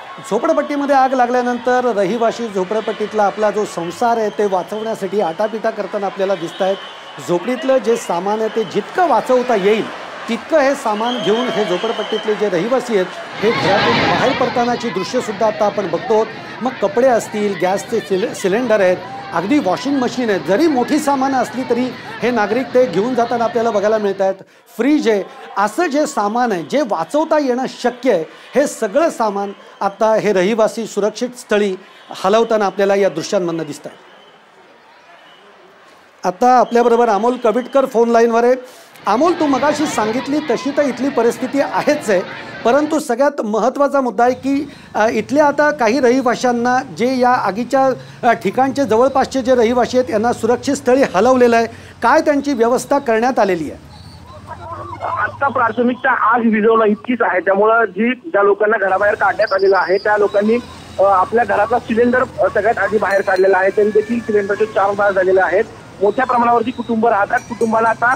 झोपडपट्टीमध्ये आग लागल्यानंतर रहिवाशी झोपडपट्टीतला आपला जो संसार आहे ते वाचवण्यासाठी आटापिटा करताना आपल्याला दिसत आहेत झोपडीतलं जे सामान आहे ते जितकं वाचवता येईल तितकं हे सामान घेऊन हे झोपडपट्टीतले जे रहिवासी आहेत हे घरातून बाहेर पडतानाची दृश्यसुद्धा आता आपण बघतो मग कपडे असतील गॅसचे सिले सिलेंडर आहेत अगदी वॉशिंग मशीन आहे. जरी मोठी सामानं असली तरी हे नागरिक ते घेऊन जाताना आपल्याला बघायला मिळत आहेत फ्रीज आहे. असं जे सामान आहे जे वाचवता येणं शक्य आहे हे सगळं सामान आता हे रहिवासी सुरक्षित स्थळी हलवताना आपल्याला या दृश्यांमधनं दिसत आहे आता आपल्याबरोबर अमोल कविटकर फोन लाईनवर आहे. अमोल तू मगाशी सांगितली तशी तर इथली परिस्थिती आहेच आहे. परंतु सगळ्यात महत्त्वाचा मुद्दा आहे की इथल्या आता काही रहिवाशांना जे या आगीच्या ठिकाणचे जवळपासचे जे रहिवाशी आहेत यांना सुरक्षित स्थळी हलवलेलं आहे. काय त्यांची व्यवस्था करण्यात आलेली आहे? आता प्राथमिकता आग विझवणं इतकीच आहे. त्यामुळं जी ज्या लोकांना घराबाहेर काढण्यात आलेलं आहे त्या लोकांनी आपल्या घरातला सिलेंडर सगळ्यात आधी बाहेर काढलेला आहे. तरी देखील सिलेंडरचे चार भाग झालेले आहेत. मोठ्या प्रमाणावरती कुटुंब राहतात. कुटुंबाला आता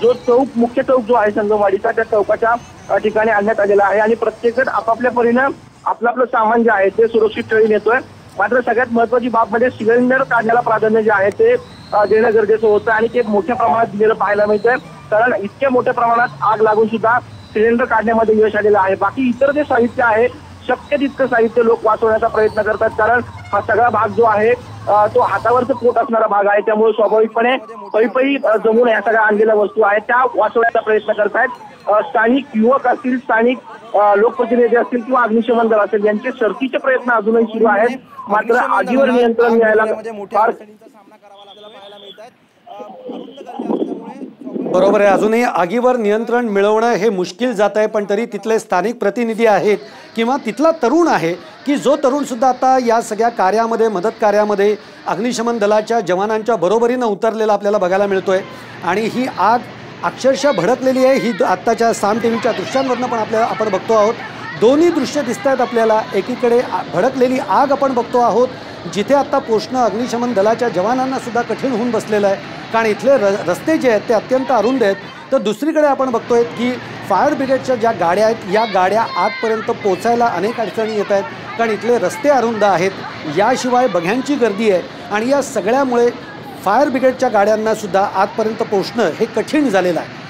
जो चौक मुख्य चौक जो आहे संगमवाडीचा त्या चौकाच्या ठिकाणी आणण्यात आलेला आहे. आणि प्रत्येकजण आपापल्या परीनं आपलं आपलं सामान जे आहे ते सुरक्षित ठेवी नेतोय मात्र सगळ्यात महत्वाची बाब म्हणजे सिलेंडर काढण्याला प्राधान्य जे आहे ते देणं गरजेचं होतं. आणि ते मोठ्या प्रमाणात दिलेलं पाहायला मिळतंय. कारण इतक्या मोठ्या प्रमाणात आग लागून सुद्धा सिलेंडर काढण्यामध्ये यश आलेलं आहे. बाकी इतर जे साहित्य आहे शक्य तितकं साहित्य लोक वाचवण्याचा प्रयत्न करतात. कारण हा सगळा भाग जो आहे तो हातावरचं पोट असणारा भाग आहे. त्यामुळे स्वाभाविकपणे पै पै अ, जमून या सगळ्या आणलेल्या वस्तू आहेत. त्या वाचवण्याचा प्रयत्न करतायत स्थानिक युवक असतील स्थानिक लोकप्रतिनिधी असतील किंवा अग्निशमन दल असेल यांचे शर्थीचे प्रयत्न अजूनही सुरू आहेत. मात्र आगीवर नियंत्रण मिळायला फार बरोबर आहे. अजूनही आगीवर नियंत्रण मिळवणं हे मुश्किल जात आहे पण तरी तिथले स्थानिक प्रतिनिधी आहेत किंवा तिथला तरुण आहे की जो तरुणसुद्धा आता या सगळ्या कार्यामध्ये मदत कार्यामध्ये अग्निशमन दलाच्या जवानांच्या बरोबरीनं उतरलेला आपल्याला बघायला मिळतो आहे आणि ही आग अक्षरशः भडकलेली आहे. ही आत्ताच्या साम टी व्हीच्या दृश्यांवरनं पण आपल्याला आपण बघतो आहोत. दोन्ही दृश्य दिसत आहेत आपल्याला. एकीकडे आ- भडकलेली आग आपण बघतो आहोत जिथे आत्ता पोचणं अग्निशमन दलाच्या जवानांना सुद्धा कठीण होऊन बसलेलं आहे. कारण इथले र रस्ते जे आहेत ते अत्यंत अरुंद आहेत. तर दुसरीकडे आपण बघतोय की फायर ब्रिगेडच्या ज्या गाड्या आहेत या गाड्या आजपर्यंत पोचायला अनेक अडचणी येत आहेत कारण इथले रस्ते अरुंद आहेत. याशिवाय बघ्यांची गर्दी आहे. आणि या सगळ्यामुळे फायर ब्रिगेडच्या गाड्यांनासुद्धा आजपर्यंत आतपर्यंत पोचणं हे कठीण झालेलं आहे.